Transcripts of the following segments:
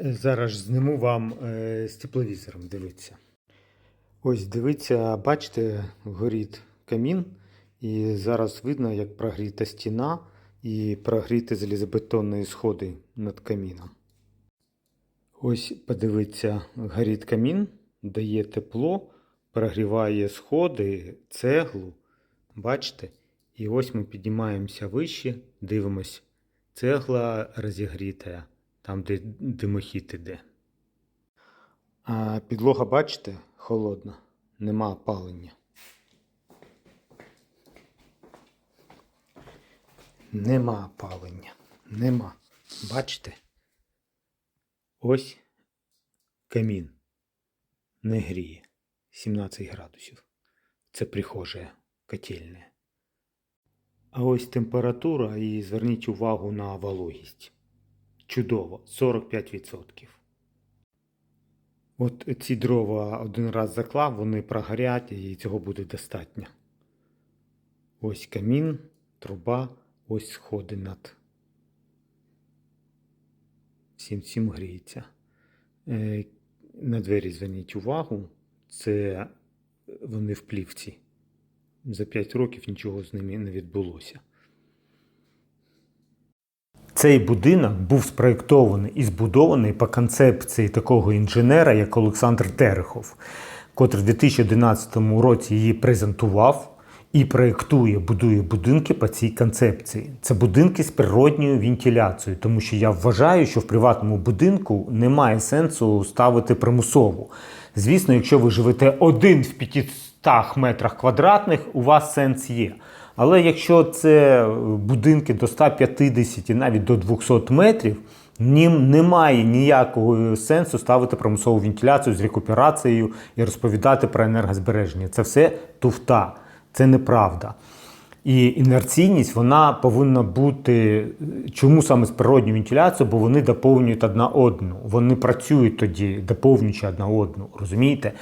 Зараз ж зніму вам е, з тепловізором, дивіться. Ось дивіться, бачите, горить камін, і зараз видно, як прогріта стіна і прогріті залізобетонні сходи над каміном. Ось подивіться, горить камін, дає тепло, прогріває сходи, цеглу. Бачите? І ось ми піднімаємося вище, дивимось. Цегла розігріта, там, де димохід іде. А підлога, бачите, холодна, нема опалення. Нема опалення. Нема. Бачите? Ось камін. Не гріє. 17 градусів. Це прихожа котельня. А ось температура і зверніть увагу на вологість. Чудово, 45%. От ці дрова один раз заклав, вони прогорять і цього буде достатньо. Ось камін, труба, ось сходи над. Всім всім гріється. Е, На двері зверніть увагу, це вони в плівці. За 5 років нічого з ними не відбулося. Цей будинок був спроєктований і збудований по концепції такого інженера, як Олександр Терехов, котрий в 2011 році її презентував і проєктує, будує будинки по цій концепції. Це будинки з природньою вентиляцією, тому що я вважаю, що в приватному будинку немає сенсу ставити примусову. Звісно, якщо ви живете один в 500 метрах квадратних, у вас сенс є. Але якщо це будинки до 150, і навіть до 200 метрів, ним немає ніякого сенсу ставити примусову вентиляцію з рекуперацією і розповідати про енергозбереження. Це все туфта, це неправда. І інерційність вона повинна бути. Чому саме з природньою вентиляцією? Бо вони доповнюють одна одну. Вони працюють тоді, доповнюючи одна одну. Розумієте?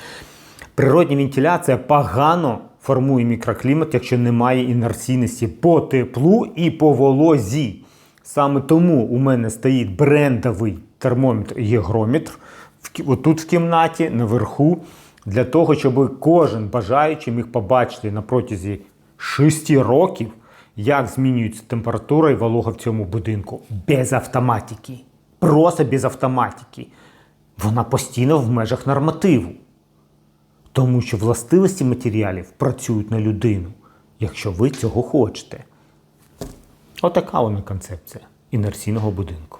Природня вентиляція погано формує мікроклімат, якщо немає інерційності по теплу і по волозі. Саме тому у мене стоїть брендовий термометр гігрометр отут в кімнаті, наверху, для того, щоб кожен бажаючий міг побачити на протязі 6 років, як змінюється температура і волога в цьому будинку. Без автоматики. Просто без автоматики. Вона постійно в межах нормативу. Тому що властивості матеріалів працюють на людину, якщо ви цього хочете. Отака вона концепція інерційного будинку.